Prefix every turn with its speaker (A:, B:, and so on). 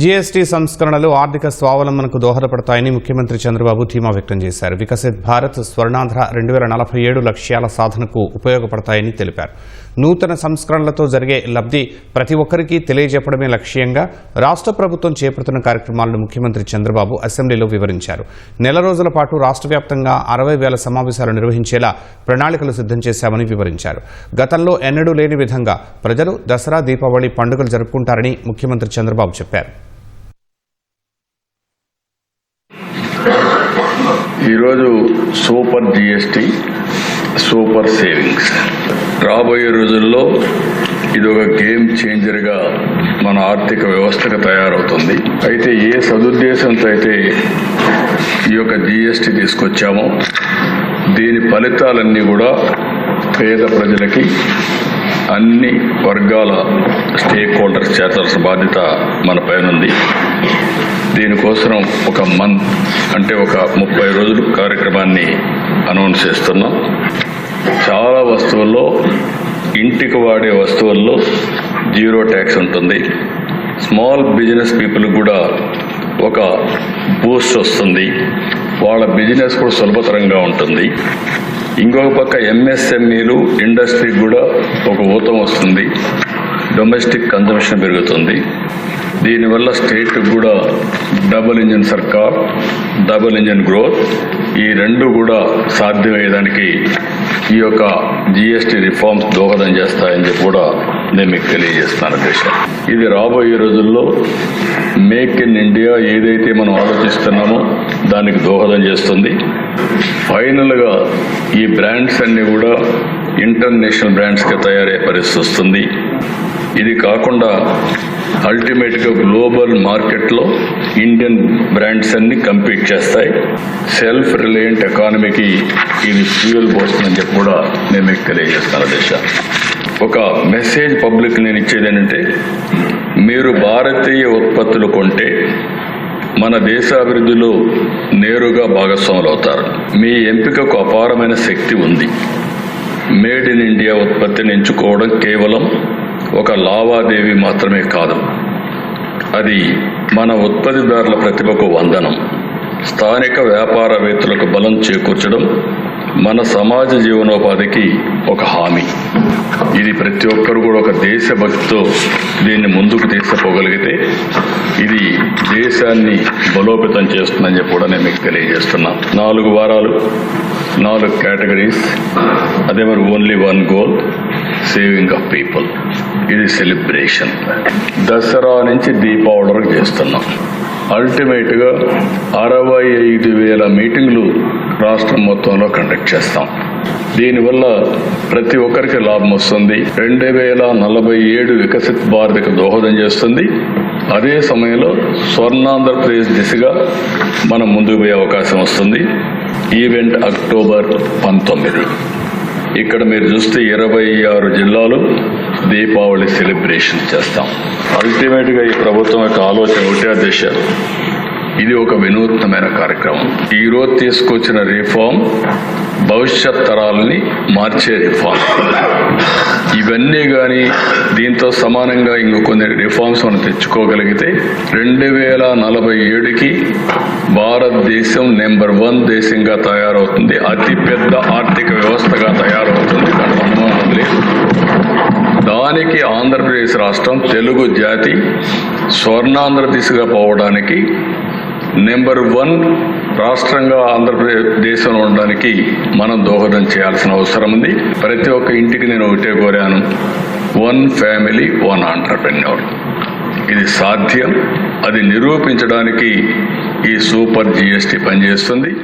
A: GST సంస్కరణలు ఆర్థిక స్వావలంబనకు దోహదపడతాయని ముఖ్యమంత్రి చంద్రబాబు ధీమా వ్యక్తం చేశారు. వికసిత్ భారత్ స్వర్ణాంధ్ర రెండు వేల నలభై ఏడు లక్ష్యాల సాధనకు ఉపయోగపడతాయని తెలిపారు. నూతన సంస్కరణలతో జరిగే లబ్ధి ప్రతి ఒక్కరికి తెలియజెప్పడమే లక్ష్యంగా రాష్ట్ర ప్రభుత్వం చేపడుతున్న కార్యక్రమాలను ముఖ్యమంత్రి చంద్రబాబు అసెంబ్లీలో వివరించారు. నెల రోజుల పాటు రాష్ట్ర వ్యాప్తంగా అరవై వేల సమావేశాలు నిర్వహించేలా ప్రణాళికలు సిద్ధం చేశామని వివరించారు. గతంలో ఎన్నడూ లేని విధంగా ప్రజలు దసరా దీపావళి పండుగలు జరుపుకుంటారని ముఖ్యమంత్రి చంద్రబాబు చెప్పారు.
B: ఈరోజు సూపర్ జీఎస్టీ సూపర్ సేవింగ్స్ రాబోయే రోజుల్లో ఇది ఒక గేమ్ చేంజర్గా మన ఆర్థిక వ్యవస్థగా తయారవుతుంది. అయితే ఏ సదుద్దేశంతో అయితే ఈ యొక్క జిఎస్టి తీసుకొచ్చామో దీని ఫలితాలన్నీ కూడా పేద ప్రజలకి అన్ని వర్గాల స్టేక్ హోల్డర్స్ చేర్చాల్సిన బాధ్యత మన పైన ఉంది దీనికోసం ఒక మంత్ అంటే ఒక ముప్పై రోజులు కార్యక్రమాన్ని అనౌన్స్ చేస్తున్నాం. చాలా వస్తువుల్లో ఇంటికి వాడే వస్తువుల్లో జీరో ట్యాక్స్ ఉంటుంది. స్మాల్ బిజినెస్ పీపుల్ కూడా ఒక బూస్ట్ వస్తుంది. వాళ్ళ బిజినెస్ కూడా సులభతరంగా ఉంటుంది. ఇంకొక పక్క ఎంఎస్ఎంఈలు ఇండస్ట్రీకి కూడా ఒక ఊతం వస్తుంది. డొమెస్టిక్ కన్జంప్షన్ పెరుగుతుంది. దీనివల్ల స్టేట్కి కూడా డబుల్ ఇంజన్ సర్కార్ డబుల్ ఇంజన్ గ్రోత్ ఈ రెండు కూడా సాధ్యమయ్యేదానికి ఈ యొక్క జిఎస్టి రిఫార్మ్స్ దోహదం చేస్తాయని చెప్పి కూడా నేను మీకు తెలియజేస్తాను దేశం. ఇది రాబోయే రోజుల్లో మేక్ ఇన్ ఇండియా ఏదైతే మనం ఆలోచిస్తున్నామో దానికి దోహదం చేస్తుంది. ఫైనల్గా ఈ బ్రాండ్స్ అన్నీ కూడా ఇంటర్నేషనల్ బ్రాండ్స్గా తయారయ్యే పరిస్థితి వస్తుంది. ఇది కాకుండా అల్టిమేట్గా గ్లోబల్ మార్కెట్లో ఇండియన్ బ్రాండ్స్ అన్ని కంపీట్ చేస్తాయి. సెల్ఫ్ రిలయంట్ ఎకానమీకి ఇది ఫ్యూయల్ పోస్తుందని చెప్పి కూడా నేను మీకు తెలియజేస్తాను దేశ. ఒక మెసేజ్ పబ్లిక్ నేను ఇచ్చేది ఏంటంటే మీరు భారతీయ ఉత్పత్తులు కొంటే మన దేశ అభివృద్ధిలో నేరుగా భాగస్వాములు అవుతారు. మీ ఎంపికకు అపారమైన శక్తి ఉంది. మేడ్ ఇన్ ఇండియా ఉత్పత్తిని ఎంచుకోవడం కేవలం ఒక లావాదేవీ మాత్రమే కాదు. అది మన ఉత్పత్తిదారుల ప్రతిభకు వందనం. స్థానిక వ్యాపారవేత్తలకు బలం చేకూర్చడం మన సమాజ జీవనోపాధికి ఒక హామీ. ఇది ప్రతి ఒక్కరు కూడా ఒక దేశభక్తితో దీన్ని ముందుకు తీసుకుపోగలిగితే ఇది దేశాన్ని బలోపేతం చేస్తుందని చెప్పి కూడా నేను మీకు తెలియజేస్తున్నా. నాలుగు వారాలు నాలుగు కేటగిరీస్ అదే మరి only one goal. Saving of people ఇది సెలబ్రేషన్ దసరా నుంచి దీపావళి వరకు చేస్తున్నాం అల్టిమేట్గా అరవై ఐదు వేల మీటింగ్లు రాష్ట్రం మొత్తంలో కండక్ట్ చేస్తాం. దీనివల్ల ప్రతి ఒక్కరికి లాభం వస్తుంది. రెండు వేల నలభై ఏడు వికసిత్ భారత్కి దోహదం చేస్తుంది. అదే సమయంలో స్వర్ణాంధ్రప్రదేశ్ దిశగా మనం ముందుకు పోయే అవకాశం వస్తుంది. ఈవెంట్ అక్టోబర్ పంతొమ్మిది. ఇక్కడ మీరు చూస్తే ఇరవై ఆరు జిల్లాలు దీపావళి సెలబ్రేషన్ చేస్తాం. అల్టిమేట్గా ఈ ప్రభుత్వం యొక్క ఆలోచన ఒకటే దిశ ఇది ఒక వినూత్నమైన కార్యక్రమం. ఈ రోజు తీసుకొచ్చిన రిఫార్మ్ భవిష్యత్ తరాలని మార్చే రిఫార్మ్ ఇవన్నీ కానీ దీంతో సమానంగా ఇంకో కొన్ని రిఫార్మ్స్ మనం తెచ్చుకోగలిగితే రెండు వేల నలభై ఏడుకి భారతదేశం నెంబర్ వన్ దేశంగా తయారవుతుంది. అతిపెద్ద ఆర్థిక వ్యవస్థగా తయారవుతుంది. దాంట్లో అనుమానం లేదు దానికి ఆంధ్రప్రదేశ్ రాష్ట్రం తెలుగు జాతి స్వర్ణాంధ్ర దిశగా పోవడానికి నెంబర్ వన్ రాష్ట్రంగా ఆంధ్రప్రదేశ్ దేశంలో ఉండడానికి మనం దోహదం చేయాల్సిన అవసరం ఉంది. ప్రతి ఒక్క ఇంటికి నేను ఒకటే కోరాను. వన్ ఫ్యామిలీ వన్ ఆంటర్ప్రెన్యూర్ ఇది సాధ్యం. అది నిరూపించడానికి ఈ సూపర్ జిఎస్టి పనిచేస్తుంది.